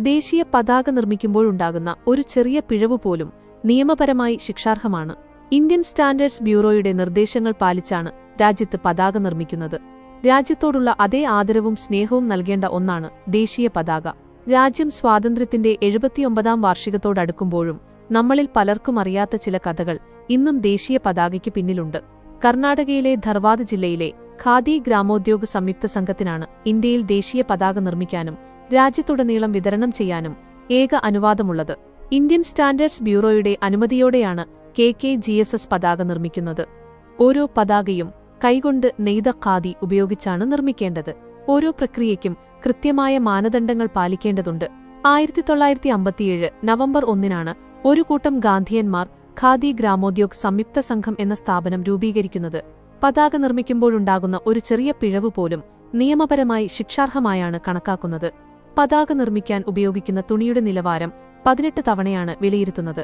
ദേശീയ പതാക നിർമ്മിക്കുമ്പോഴുണ്ടാകുന്ന ഒരു ചെറിയ പിഴവ് പോലും നിയമപരമായി ശിക്ഷാർഹമാണ്. ഇന്ത്യൻ സ്റ്റാൻഡേർഡ്സ് ബ്യൂറോയുടെ നിർദ്ദേശങ്ങൾ പാലിച്ചാണ് രാജ്യത്ത് പതാക നിർമ്മിക്കുന്നത്. രാജ്യത്തോടുള്ള അതേ ആദരവും സ്നേഹവും നൽകേണ്ട ഒന്നാണ് ദേശീയ പതാക. രാജ്യം സ്വാതന്ത്ര്യത്തിന്റെ എഴുപത്തിയൊമ്പതാം വാർഷികത്തോടടുക്കുമ്പോഴും നമ്മളിൽ പലർക്കും അറിയാത്ത ചില കഥകൾ ഇന്നും ദേശീയ പതാകയ്ക്ക് പിന്നിലുണ്ട്. കർണാടകയിലെ ധർവാദ് ജില്ലയിലെ ഖാദി ഗ്രാമോദ്യോഗ സംയുക്ത സംഘത്തിനാണ് ഇന്ത്യയിൽ ദേശീയ പതാക നിർമ്മിക്കാനും രാജ്യത്തുടനീളം വിതരണം ചെയ്യാനും ഏക അനുവാദമുള്ളത്. ഇന്ത്യൻ സ്റ്റാൻഡേർഡ്സ് ബ്യൂറോയുടെ അനുമതിയോടെയാണ് K K G S S പതാക നിർമ്മിക്കുന്നത്. ഓരോ പതാകയും കൈകൊണ്ട് നെയ്ത ഖാദി ഉപയോഗിച്ചാണ് നിർമ്മിക്കേണ്ടത്. ഓരോ പ്രക്രിയയ്ക്കും കൃത്യമായ മാനദണ്ഡങ്ങൾ പാലിക്കേണ്ടതുണ്ട്. ആയിരത്തി തൊള്ളായിരത്തി അമ്പത്തിയേഴ് നവംബർ ഒന്നിനാണ് ഒരു കൂട്ടം ഗാന്ധിയന്മാർ ഖാദി ഗ്രാമോദ്യോഗ് സംയുക്ത സംഘം എന്ന സ്ഥാപനം രൂപീകരിക്കുന്നത്. പതാക നിർമ്മിക്കുമ്പോഴുണ്ടാകുന്ന ഒരു ചെറിയ പിഴവ് പോലും നിയമപരമായി ശിക്ഷാർഹമായാണ് കണക്കാക്കുന്നത്. പതാക നിർമ്മിക്കാൻ ഉപയോഗിക്കുന്ന തുണിയുടെ നിലവാരം പതിനെട്ട് തവണയാണ് വിലയിരുത്തുന്നത്.